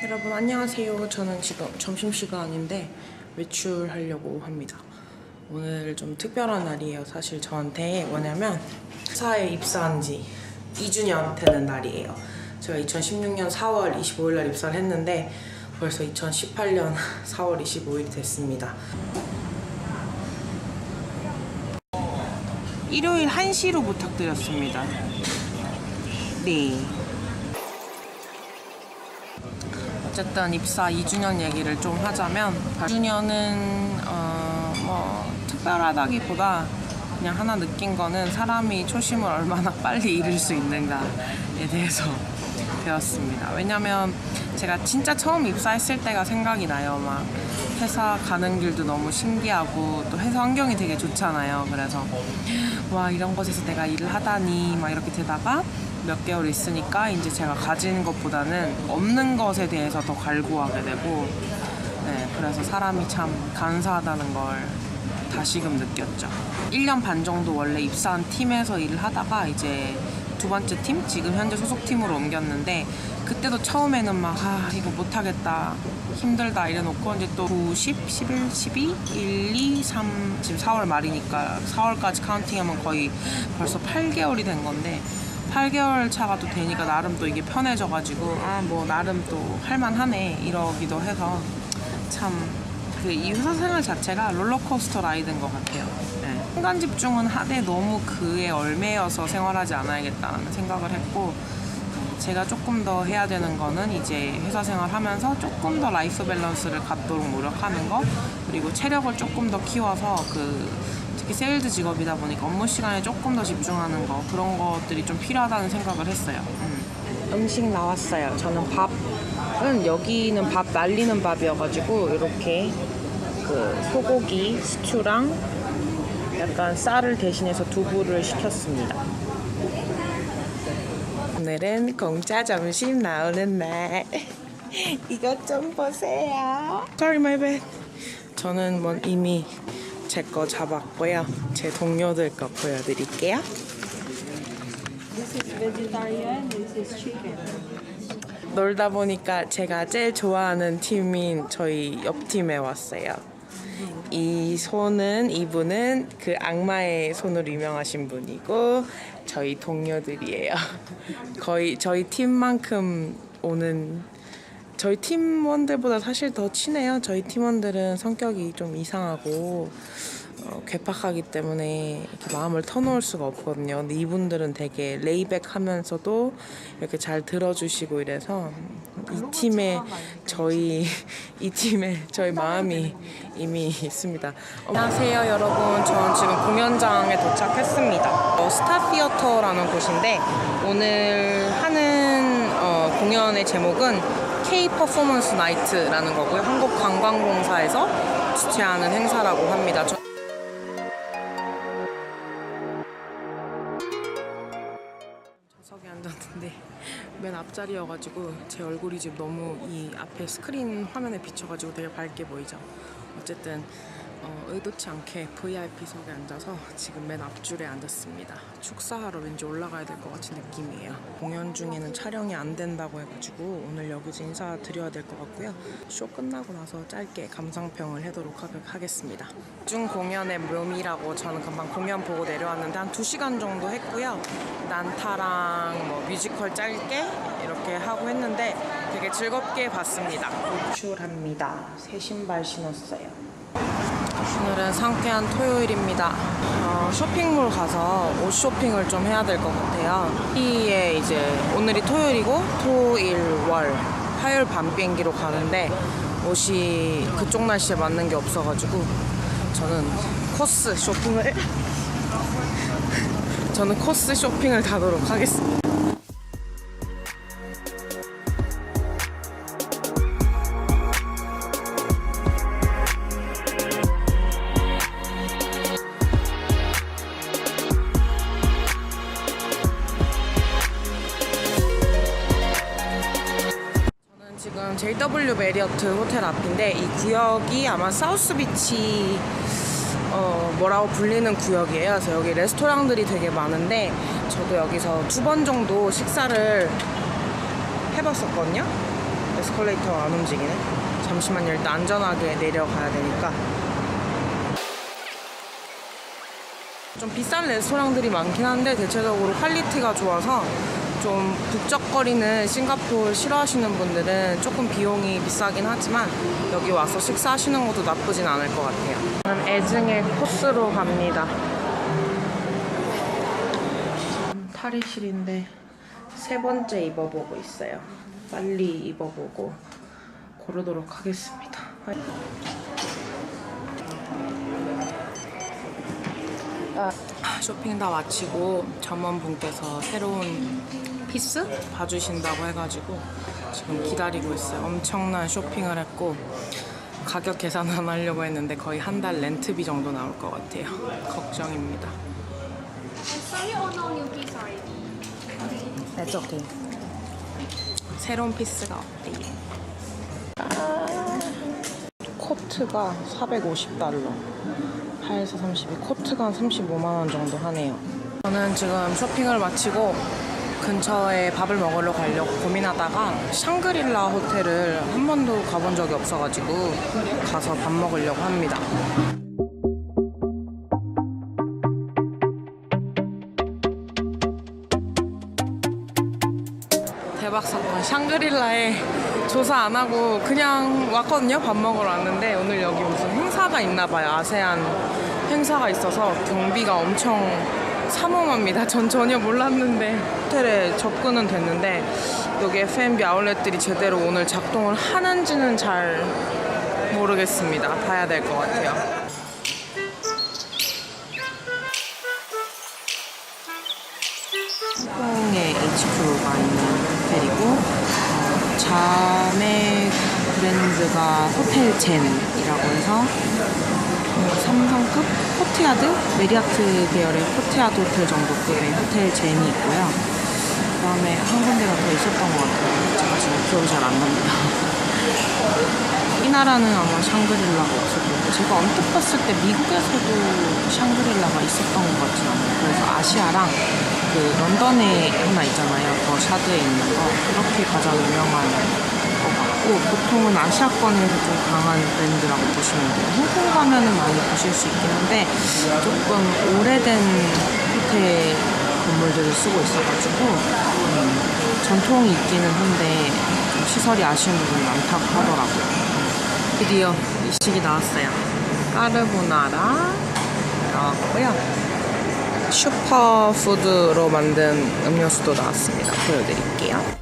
여러분 안녕하세요. 저는 지금 점심시간인데 외출하려고 합니다. 오늘 좀 특별한 날이에요. 사실 저한테 뭐냐면 회사에 입사한 지 2주년 되는 날이에요. 제가 2016년 4월 25일 날 입사를 했는데 벌써 2018년 4월 25일이 됐습니다. 일요일 1시로 부탁드렸습니다. 네. 어쨌든 입사 2주년 얘기를 좀 하자면 2주년은 어, 뭐 특별하다기보다 그냥 하나 느낀 거는 사람이 초심을 얼마나 빨리 잃을 수 있는가에 대해서 배웠습니다. 왜냐면 제가 진짜 처음 입사했을 때가 생각이 나요. 막 회사 가는 길도 너무 신기하고 또 회사 환경이 되게 좋잖아요. 그래서 와 이런 곳에서 내가 일을 하다니 막 이렇게 되다가 몇 개월 있으니까 이제 제가 가진 것보다는 없는 것에 대해서 더 갈구하게 되고 네, 그래서 사람이 참 간사하다는 걸 다시금 느꼈죠. 1년 반 정도 원래 입사한 팀에서 일을 하다가 이제 두 번째 팀, 지금 현재 소속팀으로 옮겼는데 그때도 처음에는 막 아 이거 못하겠다 힘들다 이래놓고 이제 또 9, 10, 11, 12, 1, 2, 3 지금 4월 말이니까 4월까지 카운팅하면 거의 벌써 8개월이 된 건데 8개월 차가 또 되니까 나름 또 이게 편해져가지고 아 뭐 나름 또 할만하네 이러기도 해서 참 그 이 회사 생활 자체가 롤러코스터 라이드인 것 같아요. 네. 순간 집중은 하되 너무 그에 얼매여서 생활하지 않아야겠다는 생각을 했고 제가 조금 더 해야 되는 거는 이제 회사 생활하면서 조금 더 라이프 밸런스를 갖도록 노력하는 거 그리고 체력을 조금 더 키워서 그 특히 세일즈 직업이다 보니까 업무 시간에 조금 더 집중하는 거 그런 것들이 좀 필요하다는 생각을 했어요. 음식 나왔어요. 저는 밥은 여기는 밥 말리는 밥이어가지고 이렇게 그 소고기 스튜랑 약간 쌀을 대신해서 두부를 시켰습니다. 오늘은 공짜 점심 나오는 날. 이것 좀 보세요. Sorry, my bad. 저는 뭐 이미 제 거 잡았고요. 제 동료들 거 보여드릴게요. 놀다 보니까 제가 제일 좋아하는 팀인 저희 옆 팀에 왔어요. 이 손은 이분은 그 악마의 손으로 유명하신 분이고 저희 동료들이에요. 거의 저희 팀만큼 오는 저희 팀원들보다 사실 더 친해요. 저희 팀원들은 성격이 좀 이상하고 어, 괴팍하기 때문에 이렇게 마음을 터놓을 수가 없거든요. 근데 이분들은 되게 레이백하면서도 이렇게 잘 들어주시고 이래서 이 팀에 저희 이 팀에 저희 마음이 이미 있습니다. 안녕하세요, 여러분. 저는 지금 공연장에 도착했습니다. 어, 스타 피어터라는 곳인데 오늘 하는 어, 공연의 제목은 K 퍼포먼스 나이트라는 거고요. 한국관광공사에서 주최하는 행사라고 합니다. 저- 좌석에 앉았는데 맨 앞자리여가지고 제 얼굴이 지금 너무 이 앞에 스크린 화면에 비쳐가지고 되게 밝게 보이죠. 어쨌든 어, 의도치 않게 VIP석에 앉아서 지금 맨 앞줄에 앉았습니다. 축사하러 왠지 올라가야 될 것 같은 느낌이에요. 공연 중에는 촬영이 안 된다고 해가지고 오늘 여기서 인사드려야 될 것 같고요. 쇼 끝나고 나서 짧게 감상평을 해도록 하, 하겠습니다. 중 공연의 묘미라고 저는 금방 공연 보고 내려왔는데 한 2시간 정도 했고요. 난타랑 뭐 뮤지컬 짧게 이렇게 하고 했는데 되게 즐겁게 봤습니다. 외출합니다. 새 신발 신었어요. 오늘은 상쾌한 토요일입니다. 어, 쇼핑몰 가서 옷 쇼핑을 좀 해야 될 것 같아요. 이에 이제 오늘이 토요일이고 토일 월 화요일 밤 비행기로 가는데 옷이 그쪽 날씨에 맞는 게 없어가지고 저는 코스 쇼핑을 저는 코스 쇼핑을 가도록 하겠습니다. JW 메리어트 호텔 앞인데 이 구역이 아마 사우스 비치 어, 뭐라고 불리는 구역이에요. 그래서 여기 레스토랑들이 되게 많은데 저도 여기서 두 번 정도 식사를 해봤었거든요. 에스컬레이터가 안 움직이네. 잠시만요. 일단 안전하게 내려가야 되니까. 좀 비싼 레스토랑들이 많긴 한데 대체적으로 퀄리티가 좋아서 좀 북적거리는 싱가포르 싫어하시는 분들은 조금 비용이 비싸긴 하지만 여기 와서 식사하시는 것도 나쁘진 않을 것 같아요. 저는 애증의 코스로 갑니다. 탈의실인데 세 번째 입어보고 있어요. 빨리 입어보고 고르도록 하겠습니다. 아, 쇼핑 다 마치고 점원분께서 새로운 피스 봐주신다고 해가지고 지금 기다리고 있어요. 엄청난 쇼핑을 했고 가격 계산 안 하려고 했는데 거의 한 달 렌트비 정도 나올 것 같아요. 걱정입니다. That's okay. 새로운 피스가 어때요? 아, 코트가 450달러. 8에서 32. 코트가 한 35만원 정도 하네요. 저는 지금 쇼핑을 마치고 근처에 밥을 먹으러 가려고 고민하다가 샹그릴라 호텔을 한 번도 가본 적이 없어가지고 가서 밥 먹으려고 합니다. 대박 사건. 샹그릴라에 조사 안 하고 그냥 왔거든요. 밥 먹으러 왔는데 오늘 여기 무슨 행사가 있나 봐요. 아세안 행사가 있어서 경비가 엄청 삼엄합니다. 전 전혀 몰랐는데 호텔에 접근은 됐는데 여기 F&B 아울렛들이 제대로 오늘 작동을 하는지는 잘 모르겠습니다. 봐야 될 것 같아요. 홍콩에 HQ가 있는 호텔이고 어, 자매 브랜드가 호텔 젠이라고 해서 어, 삼성급 코트야드 메리아트 계열의 코트야드 호텔 정도급의 호텔 젠이 있고요. 그 다음에 한 군데가 더 있었던 것 같아요. 제가 지금 기억이 잘 안 납니다. 이 나라는 아마 샹그릴라가 없을 거고 제가 언뜻 봤을 때 미국에서도 샹그릴라가 있었던 것 같진 않아요. 그래서 아시아랑 그 런던에 하나 있잖아요. 더 샤드에 있는 거 그렇게 가장 유명한 것 같고 보통은 아시아권에서 좀 강한 브랜드라고 보시면 돼요. 홍콩 가면은 많이 보실 수 있긴 한데 조금 오래된 호텔 건물들을 쓰고 있어가지고 음, 전통이 있기는 한데 좀 시설이 아쉬운 부분이 많다고 하더라고요. 드디어 이 식이 나왔어요. 까르보나라 나왔고요. 슈퍼푸드로 만든 음료수도 나왔습니다. 보여드릴게요.